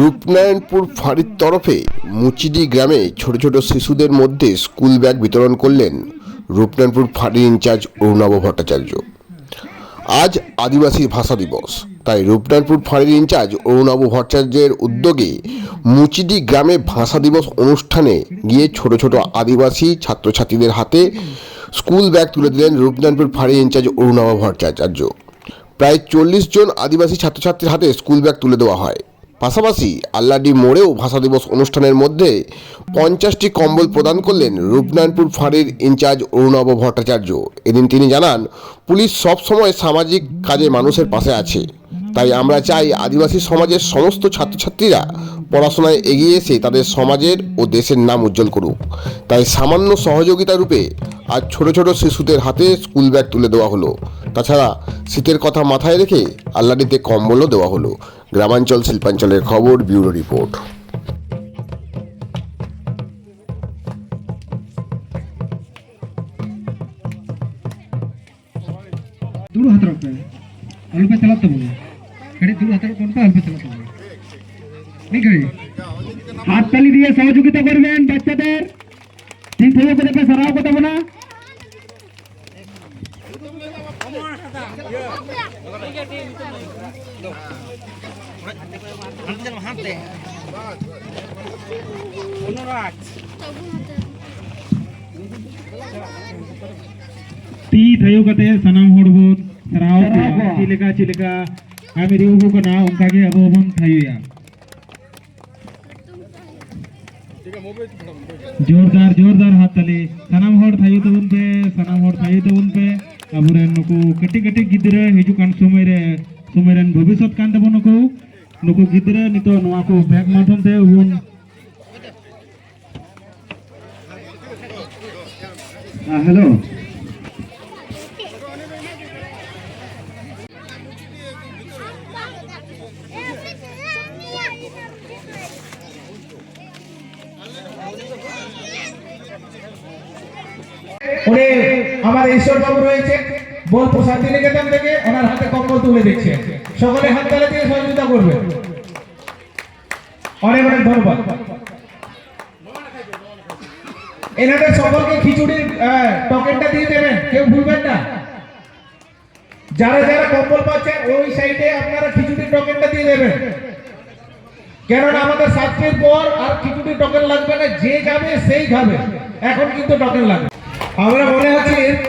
রূপনারায়ণপুর ফাঁড়ির তরফে মুচিডি গ্রামে ছোট ছোট শিশুদের মধ্যে স্কুল ব্যাগ বিতরণ করলেন রূপনারায়ণপুর ফাঁড়ির ইনচার্জ অরুণাভ ভট্টাচার্য। আজ আদিবাসী ভাষা দিবস, তাই রূপনারায়ণপুর ফাঁড়ির ইনচার্জ অরুণাভ ভট্টাচার্যের উদ্যোগে মুচিডি গ্রামে ভাষা দিবস অনুষ্ঠানে গিয়ে ছোট ছোট আদিবাসী ছাত্রছাত্রীদের হাতে স্কুল ব্যাগ তুলে দিলেন রূপনারায়ণপুর ফাঁড়ির ইনচার্জ অরুণাভ ভট্টাচার্য। প্রায় চল্লিশ জন আদিবাসী ছাত্রছাত্রীর হাতে স্কুল ব্যাগ তুলে দেওয়া হয়। পাশাপাশি আল্লাডি মোড়েও ভাষা দিবস অনুষ্ঠানের মধ্যে পঞ্চাশটি কম্বল প্রদান করলেন রূপনারায়ণপুর ফাঁড়ির ইনচার্জ অরুণাভ ভট্টাচার্য। এদিন তিনি জানান, পুলিশ সবসময় সামাজিক কাজে মানুষের পাশে আছে। তাই আমরা চাই আদিবাসী সমাজের সমস্ত ছাত্রছাত্রীরা পড়াশোনায় এগিয়ে এসে তাদের সমাজের ও দেশের নাম উজ্জ্বল করুক। তাই সামান্য সহযোগিতা রূপে আজ ছোট ছোট শিশুদের হাতে স্কুল ব্যাগ তুলে দেওয়া হলো। তাছাড়া শীতের কথা মাথায় রেখে আল্লাডিতে কম্বলও দেওয়া হলো। গ্রামাঞ্চল শিল্পাঞ্চলের খবর, ব্যুরো রিপোর্ট। হাত তালি দিয়ে সহযোগিতা করবেন বাচ্চাদের। ঠিক হয়ে পেতে সারাও, কথা বলা ती थयो कते सनम होडबो सराव चिलका चिलका आमी रिउगु को ना उनका के अबो बन थयोया जोरदार जोरदार हाथ तले। सनम होड थयो तो उनपे सनम होड थयो तो उनपे। aburan nuku kete kete gidre hiju kan sumere sumeren bobisot kan tebu nuku nuku gidre nito nuaku pek maton te hun ah hello. আমার ঈশ্বরবাবু রয়েছে বোল প্রশান্তি নিকেতন থেকে ওনার হাতে কম্বল তুলে দিচ্ছে। সকলে হাত তালে দিয়ে সহযোগিতা করবে। অনেক অনেক ধন্যবাদ। এনাদের সকলকে খিচুড়ির আহ, টকেনটা দিয়ে দেবেন কেউ ভুলবেন না। যারা যারা কম্বল পাচ্ছেন ওই সাইডে আপনারা খিচুড়ির টকেনটা দিয়ে দেবেন। কেননা আমাদের সাতটির পর আর খিচুড়ি টোকেন লাগবে না যে যাবে সেই খাবে। এখন কিন্তু টোকেন লাগবে। আমরা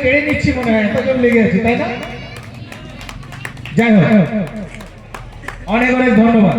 কেড়ে নিচ্ছি মনে হয় এতজন লেগে আছে তাই না? যাই হোক অনেক অনেক ধন্যবাদ।